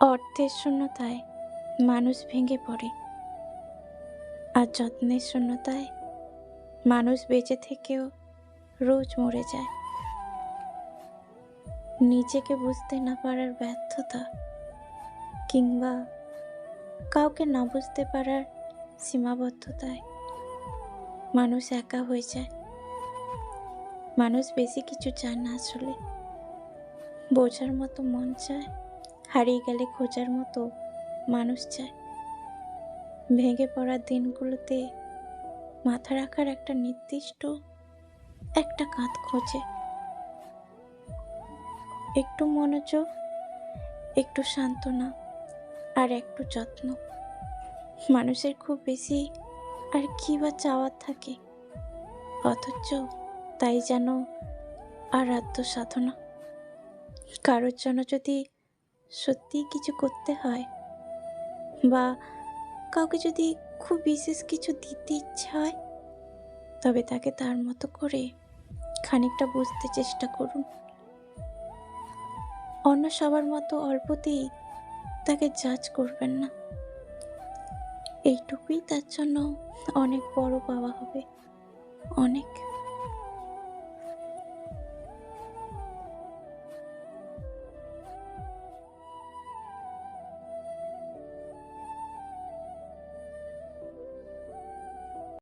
অর্থের শূন্যতায় মানুষ ভেঙে পড়ে। আর যত্নের শূন্যতায় মানুষ বেঁচে থেকেও রোজ মরে যায়। নিজেকে বুঝতে না পারার ব্যর্থতা কিংবা কাউকে না বুঝতে পারার সীমাবদ্ধতায় মানুষ একা হয়ে যায়। মানুষ বেশি কিছু চায় না আসলে। বোঝার মতো মন চায় হারিয়ে গেলে খোঁজার মতো মানুষ চায়। ভেঙে পড়ার দিনগুলোতে মাথা রাখার একটা নির্দিষ্ট একটা কাঁধ খোঁজে। একটু মনোযোগ, একটু সান্ত্বনা আর একটু যত্ন। মানুষের খুব বেশি আর কি বা চাওয়ার থাকে। অথচ তাই যেন আরাধ্য সাধনা। কারোর জন্য যদি সত্যিই কিছু করতে হয়? বা কাউকে যদি খুব বিশেষ কিছু দিতে ইচ্ছা হয়? তবে তাকে তার মতো করে খানিকটা বুঝতে চেষ্টা করুন। অন্য সবার মতো অল্পতেই তাকে জাজ করবেন না। এইটুকুই তার জন্য অনেক বড় পাওয়া হবে। অনেক।